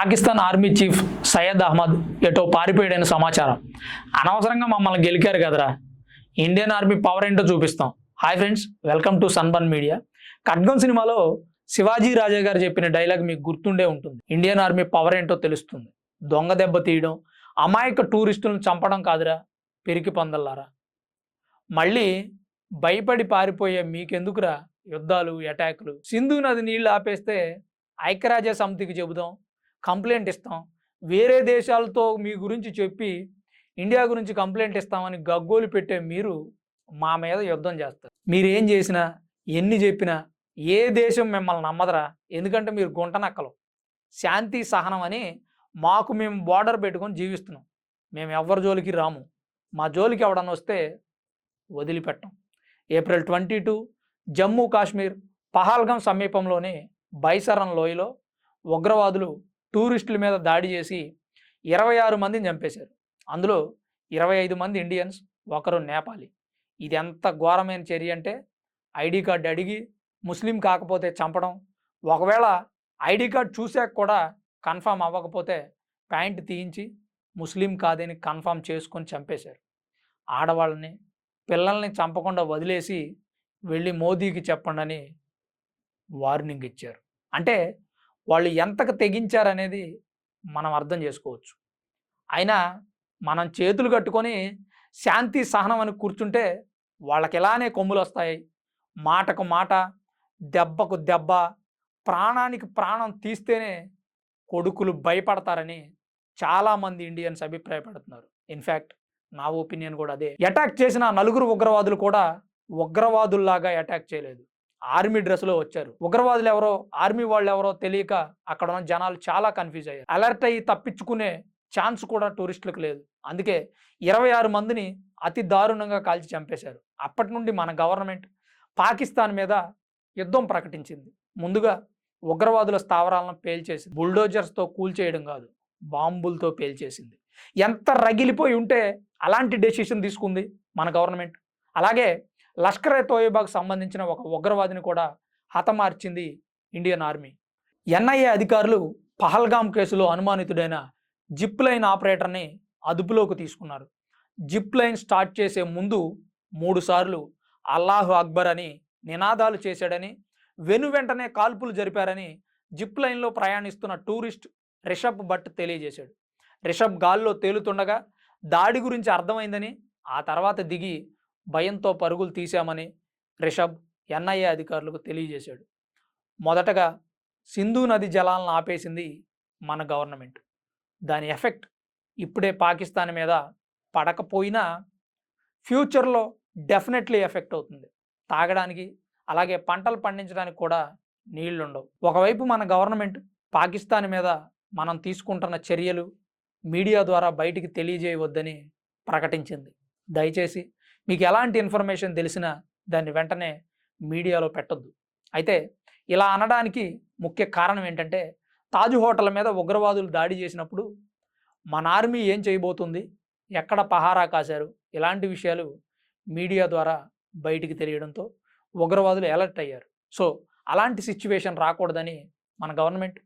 Pakistan army chief Syed Ahmed ఎటో పారిపోయాడని సమాచారం. అనవసరంగా మమ్మల్ని గెలికారు కదరా. ఇండియన్ ఆర్మీ పవర్ ఏంటో చూపిస్తాం. Hi friends welcome to Sunburn Media. Khadgam సినిమాలో శివాజీ రాజా గారు చెప్పిన డైలాగ్ మీకు గుర్తుండే ఉంటుంది. ఇండియన్ ఆర్మీ పవర్ ఏంటో తెలుస్తుంది. దొంగ దెబ్బ తీయడం అమాయక టూరిస్టులను చంపడం కాదురా పెరికి పొందల్లారా. మళ్ళీ భయపడి పారిపోయే మీకెందుకురా యుద్ధాలు అటాక్లు. సింధు నది నీళ్ళు ఆపేస్తే ఐక్యరాజ్య సమితికి చెబుదాం. కంప్లైంట్ ఇస్తాం. వేరే దేశాలతో మీ గురించి చెప్పి ఇండియా గురించి కంప్లైంట్ ఇస్తామని గగ్గోలు పెట్టే మీరు మా మీద యుద్ధం చేస్తారు. మీరు ఏం చేసినా ఎన్ని చెప్పినా ఏ దేశం మిమ్మల్ని నమ్మదరా? ఎందుకంటే మీరు గుంట నక్కలు. శాంతి సహనం అని మాకు మేము బార్డర్ పెట్టుకొని జీవిస్తున్నాం. మేము ఎవరి జోలికి రాము. మా జోలికి ఎవడన్నా వస్తే వదిలిపెట్టం. April twenty two Jammu Kashmir Pahalgam సమీపంలోని బైసరన్ లోయలో ఉగ్రవాదులు టూరిస్టుల మీద దాడి చేసి ఇరవై ఆరు మందిని చంపేశారు. అందులో ఇరవై ఐదు మంది ఇండియన్స్ ఒకరు నేపాలి. ఇది ఎంత ఘోరమైన చర్య అంటే ఐడి కార్డు అడిగి ముస్లిం కాకపోతే చంపడం ఒకవేళ ఐడి కార్డు చూసాక కూడా కన్ఫామ్ అవ్వకపోతే ప్యాంట్ తీయించి ముస్లిం కాదని కన్ఫామ్ చేసుకొని చంపేశారు. ఆడవాళ్ళని పిల్లల్ని చంపకుండా వదిలేసి వెళ్ళి మోదీకి చెప్పండి అని వార్నింగ్ ఇచ్చారు. అంటే వాళ్ళు ఎంతకు తెగించారనేది మనం అర్థం చేసుకోవచ్చు. అయినా మనం చేతులు కట్టుకొని శాంతి సహనం అని కూర్చుంటే వాళ్ళకి ఎలానే కొమ్ములు వస్తాయి మాటకు మాట దెబ్బకు దెబ్బ ప్రాణానికి ప్రాణం తీస్తేనే కొడుకులు భయపడతారని చాలామంది ఇండియన్స్ అభిప్రాయపడుతున్నారు. ఇన్ఫ్యాక్ట్ నా ఒపీనియన్ కూడా అదే. అటాక్ చేసిన నలుగురు ఉగ్రవాదులు కూడా ఉగ్రవాదుల్లాగా అటాక్ చేయలేదు. ఆర్మీ డ్రెస్లో వచ్చారు. ఉగ్రవాదులు ఎవరో ఆర్మీ వాళ్ళు ఎవరో తెలియక అక్కడ ఉన్న జనాలు చాలా కన్ఫ్యూజ్ అయ్యారు. అలర్ట్ అయ్యి తప్పించుకునే ఛాన్స్ కూడా టూరిస్టులకు లేదు. అందుకే ఇరవై ఆరు మందిని అతి దారుణంగా కాల్చి చంపేశారు. అప్పటి నుండి మన గవర్నమెంట్ పాకిస్తాన్ మీద యుద్ధం ప్రకటించింది. ముందుగా ఉగ్రవాదుల స్థావరాలను పేల్చేసింది. బుల్డోజర్స్తో కూల్చేయడం కాదు బాంబులతో పేల్చేసింది. ఎంత రగిలిపోయి ఉంటే అలాంటి డెసిషన్ తీసుకుంది మన గవర్నమెంట్. అలాగే లష్కర్ ఏ తోయబాకు సంబంధించిన ఒక ఉగ్రవాదిని కూడా హతమార్చింది ఇండియన్ ఆర్మీ. ఎన్ఐఏ అధికారులు పహల్గాం కేసులో అనుమానితుడైన జిప్ లైన్ ఆపరేటర్ని అదుపులోకి తీసుకున్నారు. జిప్ లైన్ స్టార్ట్ చేసే ముందు మూడుసార్లు అల్లాహు అక్బర్ అని నినాదాలు చేశాడని వెను వెంటనే కాల్పులు జరిపారని జిప్ లైన్లో ప్రయాణిస్తున్న టూరిస్ట్ రిషబ్ భట్ తెలియజేశాడు. రిషబ్ గాల్లో తేలుతుండగా దాడి గురించి అర్థమైందని ఆ తర్వాత దిగి భయంతో పరుగులు తీశామని రిషబ్ ఎన్ఐఏ అధికారులకు తెలియజేశాడు. మొదటగా సింధు నది జలాలను ఆపేసింది మన గవర్నమెంట్. దాని ఎఫెక్ట్ ఇప్పుడే పాకిస్తాన్ మీద పడకపోయినా ఫ్యూచర్లో డెఫినెట్లీ ఎఫెక్ట్ అవుతుంది. తాగడానికి అలాగే పంటలు పండించడానికి కూడా నీళ్ళు ఉండవు ఒకవైపు మన గవర్నమెంట్ పాకిస్తాన్ మీద మనం తీసుకుంటున్న చర్యలు మీడియా ద్వారా బయటికి తెలియజేయవద్దని ప్రకటించింది. దయచేసి మీకు ఎలాంటి ఇన్ఫర్మేషన్ తెలిసినా దాన్ని వెంటనే మీడియాలో పెట్టొద్దు. అయితే ఇలా అనడానికి ముఖ్య కారణం ఏంటంటే తాజ్ హోటల్ మీద ఉగ్రవాదులు దాడి చేసినప్పుడు మన ఆర్మీ ఏం చేయబోతుంది? ఎక్కడ పహారా కాశారు? ఇలాంటి విషయాలు మీడియా ద్వారా బయటికి తెలియడంతో ఉగ్రవాదులు అలర్ట్ అయ్యారు. సో అలాంటి సిచ్యువేషన్ రాకూడదని మన గవర్నమెంట్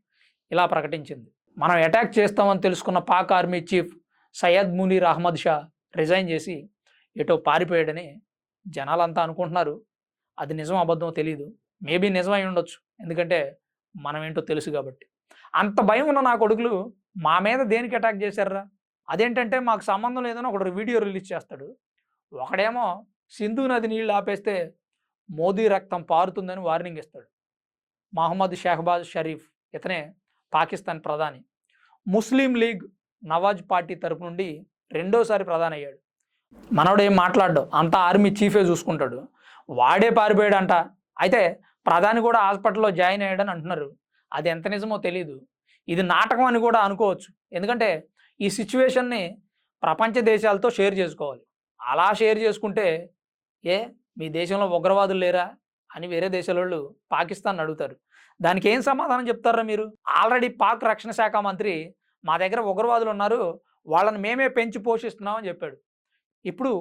ఇలా ప్రకటించింది. మనం అటాక్ చేస్తామని తెలుసుకున్న Pak army chief Syed Munir Ahmed Shah resign చేసి ఎటో పారిపోయాడని జనాలంతా అనుకుంటున్నారు. అది నిజం అబద్ధం తెలియదు మేబీ నిజమై ఉండొచ్చు. ఎందుకంటే మనం ఏంటో తెలుసు కాబట్టి. అంత భయం ఉన్న నా కొడుకులు మా మీద దేనికి అటాక్ చేశారా అదేంటంటే మాకు సంబంధం లేదని ఒకడు వీడియో రిలీజ్ చేస్తాడు. ఒకడేమో సింధు నది నీళ్ళు ఆపేస్తే మోదీ రక్తం పారుతుందని వార్నింగ్ ఇస్తాడు. మహమ్మద్ షెహబాజ్ షరీఫ్ ఇతనే పాకిస్తాన్ ప్రధాని. ముస్లిం లీగ్ నవాజ్ పార్టీ తరపు నుండి రెండోసారి ప్రధాని అయ్యాడు మనవడు ఏం మాట్లాడు అంతా ఆర్మీ చీఫే చూసుకుంటాడు. వాడే పారిపోయాడంట. అయితే ప్రధాని కూడా హాస్పిటల్లో జాయిన్ అయ్యాడని అంటున్నారు. అది ఎంత నిజమో తెలియదు ఇది నాటకం అని కూడా అనుకోవచ్చు. ఎందుకంటే ఈ సిచ్యువేషన్ని ప్రపంచ దేశాలతో షేర్ చేసుకోవాలి. అలా షేర్ చేసుకుంటే ఏ మీ దేశంలో ఉగ్రవాదులు లేరా అని వేరే దేశాల వాళ్ళు పాకిస్తాన్ అడుగుతారు. దానికి ఏం సమాధానం చెప్తారా మీరు? ఆల్రెడీ పాక్ రక్షణ శాఖ మంత్రి మా దగ్గర ఉగ్రవాదులు ఉన్నారు. వాళ్ళని మేమే పెంచి పోషిస్తున్నామని చెప్పాడు. ఇప్పుడు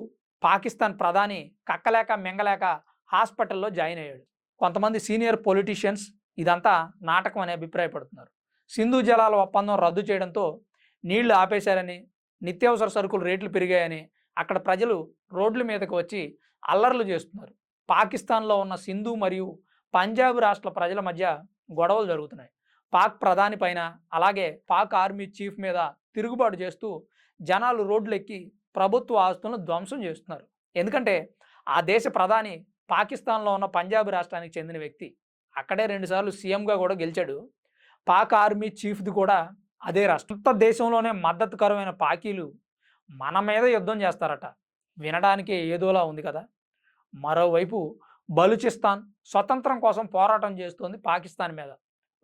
పాకిస్తాన్ ప్రధాని కక్కలేక మింగలేక హాస్పిటల్లో జాయిన్ అయ్యాడు. కొంతమంది సీనియర్ పొలిటీషియన్స్ ఇదంతా నాటకం అని అభిప్రాయపడుతున్నారు. సింధు జలాల ఒప్పందం రద్దు చేయడంతో నీళ్ళు ఆపేశారని నిత్యావసర సరుకులు రేట్లు పెరిగాయని అక్కడ ప్రజలు రోడ్ల మీదకు వచ్చి అల్లర్లు చేస్తున్నారు. పాకిస్తాన్లో ఉన్న సింధు మరియు పంజాబ్ రాష్ట్ర ప్రజల మధ్య గొడవలు జరుగుతున్నాయి. పాక్ ప్రధాని పైన అలాగే పాక్ ఆర్మీ చీఫ్ మీద తిరుగుబాటు చేస్తూ జనాలు రోడ్లు ఎక్కి ప్రభుత్వ ఆస్తులను ధ్వంసం చేస్తున్నారు. ఎందుకంటే ఆ దేశ ప్రధాని పాకిస్తాన్లో ఉన్న పంజాబ్ రాష్ట్రానికి చెందిన వ్యక్తి అక్కడే రెండుసార్లు సీఎంగా కూడా గెలిచాడు. పాక్ ఆర్మీ చీఫ్ది కూడా అదే రాష్ట్ర. దేశంలోనే మద్దతుకరమైన పాకీలు మన మీద యుద్ధం చేస్తారట. వినడానికి ఏదోలా ఉంది కదా. మరోవైపు బలుచిస్తాన్ స్వతంత్రం కోసం పోరాటం చేస్తోంది పాకిస్తాన్ మీద.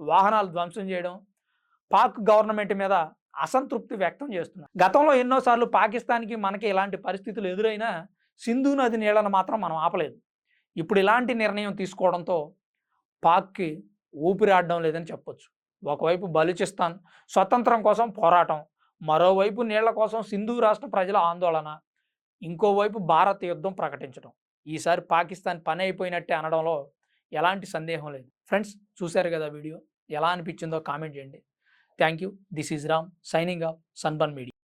వాహనాలు ధ్వంసం చేయడం పాక్ గవర్నమెంట్ మీద అసంతృప్తి వ్యక్తం చేస్తున్నారు గతంలో ఎన్నోసార్లు పాకిస్తాన్కి మనకి ఇలాంటి పరిస్థితులు ఎదురైనా సింధు నది నీళ్ళను మాత్రం మనం ఆపలేదు. ఇప్పుడు ఇలాంటి నిర్ణయం తీసుకోవడంతో పాక్కి ఊపిరాడడం లేదని చెప్పొచ్చు. ఒకవైపు బలూచిస్తాన్ స్వతంత్రం కోసం పోరాటం మరోవైపు నీళ్ళ కోసం సింధు రాష్ట్ర ప్రజల ఆందోళన ఇంకోవైపు భారత్ యుద్ధం ప్రకటించడం. ఈసారి పాకిస్తాన్ పని అయిపోయినట్టే అనడంలో ఎలాంటి సందేహం లేదు. ఫ్రెండ్స్ చూశారు కదా వీడియో? ఎలా అనిపించిందో కామెంట్ చేయండి. Thank you. This is Ram signing off, Sunburn Media.